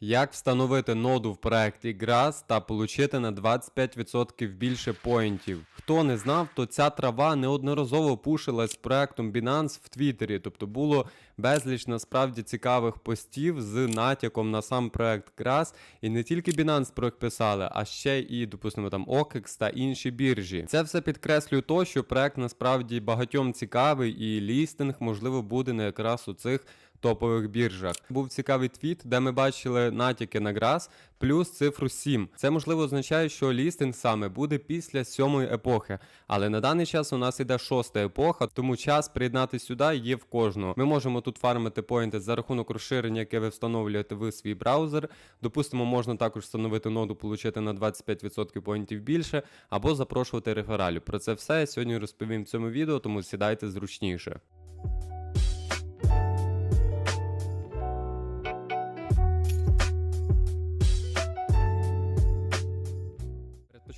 Як встановити ноду в проект Grass та отримати на 25% більше поінтів? Хто не знав, то ця трава неодноразово пушилась проектом Binance в Твіттері, тобто було безліч насправді цікавих постів з натяком на сам проект Grass. І не тільки Binance про їх писали, а ще і, допустимо, там OKEX та інші біржі. Це все підкреслює то, що проект насправді багатьом цікавий, і лістинг можливо буде не якраз у цих топових біржах. Був цікавий твіт, де ми бачили натяки на Грас плюс цифру 7. Це можливо означає, що лістинг саме буде після сьомої епохи. Але на даний час у нас іде шоста епоха, тому час приєднати сюди є в кожного. Ми можемо тут фармити поінти за рахунок розширення, яке ви встановлюєте в свій браузер. Допустимо, можна також встановити ноду, получити на 25% поінтів більше, або запрошувати рефералів. Про це все я сьогодні розповім в цьому відео, тому сідайте зручніше.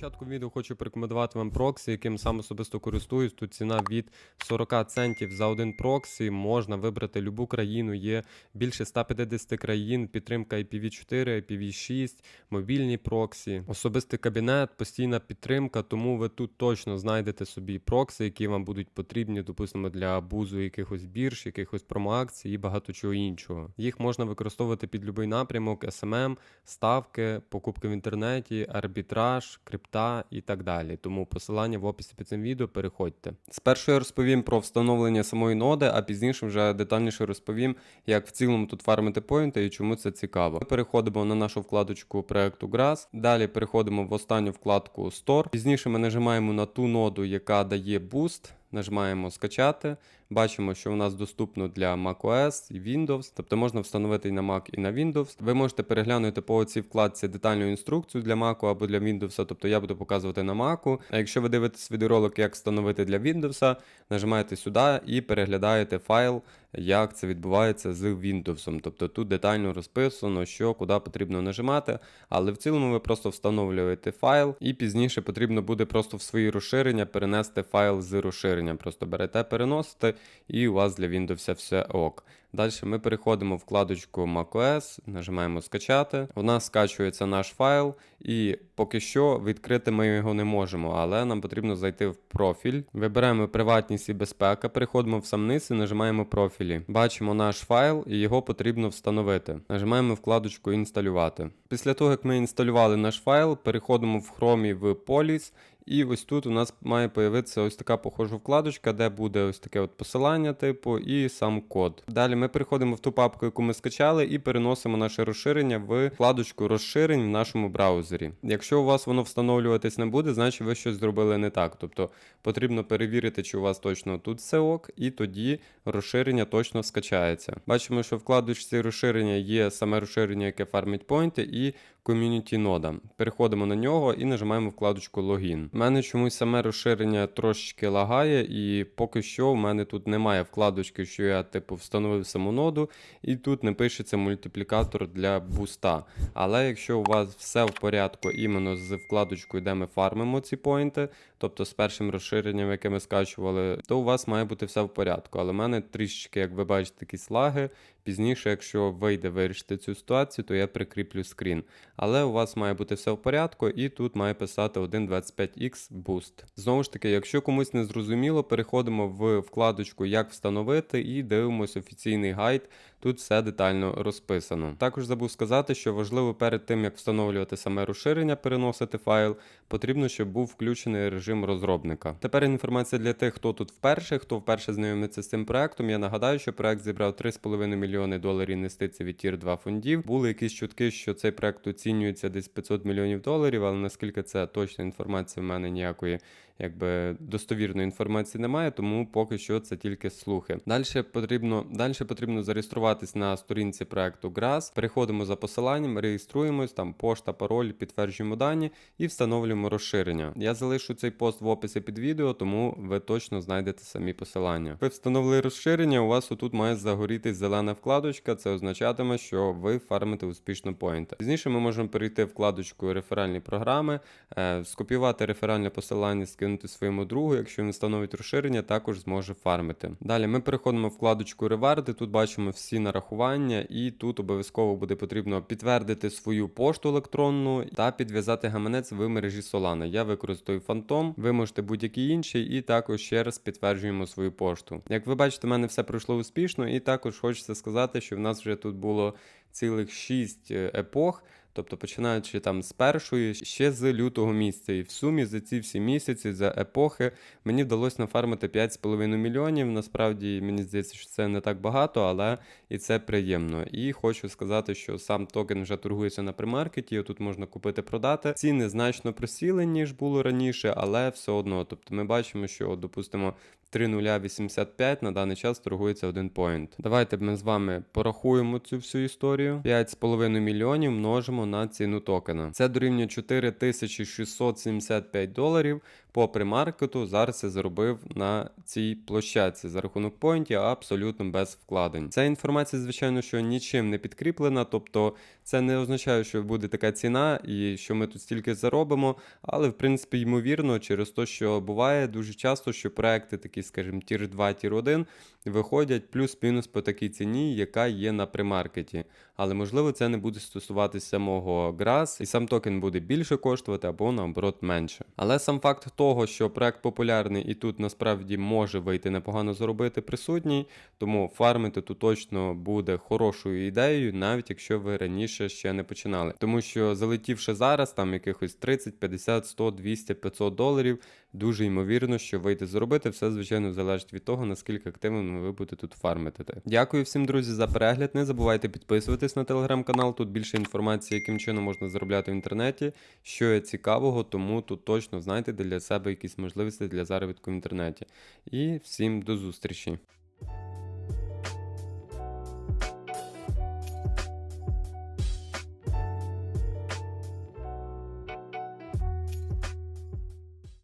Початком відео хочу порекомендувати вам проксі, яким сам особисто користуюсь. Тут ціна від 40 центів за один проксі. Можна вибрати любу країну. Є більше 150 країн, підтримка IPv4, IPv6, мобільні проксі, особистий кабінет, постійна підтримка. Тому ви тут точно знайдете собі прокси, які вам будуть потрібні, допустимо, для бузу якихось бірж, якихось промоакцій і багато чого іншого. Їх можна використовувати під будь-який напрямок, SMM, ставки, покупки в інтернеті, арбітраж, крипта і так далі. Тому посилання в описі під цим відео переходьте. Спершу я розповім про встановлення самої ноди, а пізніше вже детальніше розповім, як в цілому тут фармити поінти і чому це цікаво. Ми переходимо на нашу вкладочку проекту Grass. Далі переходимо в останню вкладку Store. Пізніше ми нажимаємо на ту ноду, яка дає буст. Нажимаємо скачати. Бачимо, що у нас доступно для macOS і Windows, тобто можна встановити і на Mac, і на Windows. Ви можете переглянути по цій вкладці детальну інструкцію для Mac або для Windows, тобто я буду показувати на Mac. А якщо ви дивитесь відеоролик, як встановити для Windows, нажимаєте сюди і переглядаєте файл, як це відбувається з Windows. Тобто тут детально розписано, що куди потрібно нажимати. Але в цілому ви просто встановлюєте файл, і пізніше потрібно буде просто в свої розширення перенести файл з розширення. Просто берете, переносите, і у вас для Windows все ок. Далі ми переходимо в вкладочку macOS, нажимаємо скачати. У нас скачується наш файл, і поки що відкрити ми його не можемо, але нам потрібно зайти в профіль. Вибираємо приватність і безпека, переходимо в сам низ і нажимаємо профілі. Бачимо наш файл і його потрібно встановити. Нажимаємо вкладочку інсталювати. Після того, як ми інсталювали наш файл, переходимо в Chrome в Police. І ось тут у нас має появитися ось така похожа вкладочка, де буде ось таке от посилання, типу, і сам код. Далі ми переходимо в ту папку, яку ми скачали, і переносимо наше розширення в вкладочку розширень в нашому браузері. Якщо у вас воно встановлюватись не буде, значить ви щось зробили не так. Тобто потрібно перевірити, чи у вас точно тут все ок, і тоді розширення точно скачається. Бачимо, що вкладочці розширення є саме розширення, яке фармить поінти, і ком'юніті нода. Переходимо на нього і нажимаємо вкладочку логін. У мене чомусь саме розширення трошечки лагає, і поки що в мене тут немає вкладочки, що я типу встановив саму ноду, і тут не пишеться мультиплікатор для буста. Але якщо у вас все в порядку іменно з вкладочкою, де ми фармимо ці поінти, тобто з першим розширенням, яке ми скачували, то у вас має бути все в порядку. Але в мене трішечки, як ви бачите, такі слаги. Пізніше, якщо вийде вирішити цю ситуацію, то я прикріплю скрін. Але у вас має бути все в порядку, і тут має писати 1.25x Boost. Знову ж таки, якщо комусь не зрозуміло, переходимо в вкладочку Як встановити і дивимося офіційний гайд. Тут все детально розписано. Також забув сказати, що важливо перед тим, як встановлювати саме розширення, переносити файл, потрібно, щоб був включений режим розробника. Тепер інформація для тих, хто тут вперше, хто вперше знайомиться з цим проектом. Я нагадаю, що проект зібрав 3,5 мільйони доларів інвестицій від Tier 2 фондів. Були якісь чутки, що цей проект оцінюється десь 500 мільйонів доларів, але наскільки це точна інформація, в мене ніякої якби достовірної інформації немає, тому поки що це тільки слухи. Далі потрібно далі потрібно зареєструватись на сторінці проекту Grass. Переходимо за посиланням, реєструємось, там пошта, пароль, підтверджуємо дані і встановлюємо розширення. Я залишу цей пост в описі під відео, тому ви точно знайдете самі посилання. Ви встановили розширення, у вас отут має загорітись зелена вкладочка. Це означатиме, що ви фармите успішно поінти. Пізніше ми можемо перейти вкладочку реферальні програми, е, скопіювати реферальне посилання, скинути своєму другу. Якщо він встановить розширення, також зможе фармити. Далі ми переходимо в вкладочку реварди. Тут бачимо всі нарахування, і тут обов'язково буде потрібно підтвердити свою пошту електронну та підв'язати гаманець в мережі Solana. Я використаю Phantom, ви можете будь-який інший, і також ще раз підтверджуємо свою пошту. Як ви бачите, в мене все пройшло успішно, і також хочеться сказати, що в нас вже тут було цілих 6 епох. Тобто починаючи там з першої, ще з лютого місяця. І в сумі за ці всі місяці, за епохи, мені вдалося нафармити 5,5 мільйонів. Насправді мені здається, що це не так багато, але і це приємно. І хочу сказати, що сам токен вже торгується на примаркеті. Тут можна купити продати. Ціни значно просіли, ніж було раніше, але все одно. Тобто ми бачимо, що, допустимо, 3,085 на даний час торгується один поінт. Давайте ми з вами порахуємо цю всю історію. 5,5 мільйонів множимо на ціну токена. Це дорівнює 4675 доларів. По примаркету зараз я заробив на цій площадці за рахунок поінтів абсолютно без вкладень. Ця інформація, звичайно, що нічим не підкріплена, тобто це не означає, що буде така ціна і що ми тут стільки заробимо. Але в принципі, ймовірно, через те, що буває дуже часто, що проекти такі, скажімо, тір 2, тір 1 виходять плюс-мінус по такій ціні, яка є на примаркеті. Але можливо це не буде стосуватися самого GRAS, і сам токен буде більше коштувати або наоборот менше. Але сам факт того, що проект популярний і тут насправді може вийти непогано заробити присутній, тому фармити тут точно буде хорошою ідеєю, навіть якщо ви раніше ще не починали. Тому що залетівши зараз, там якихось 30, 50, 100, 200, 500 доларів, дуже ймовірно, що вийти заробити, все звичайно залежить від того, наскільки активно ви будете тут фармити. Дякую всім, друзі, за перегляд. Не забувайте підписуватись на телеграм-канал. Тут більше інформації, яким чином можна заробляти в інтернеті, що є цікавого, тому тут точно знайте для себе якісь можливості для заробітку в інтернеті. І всім до зустрічі!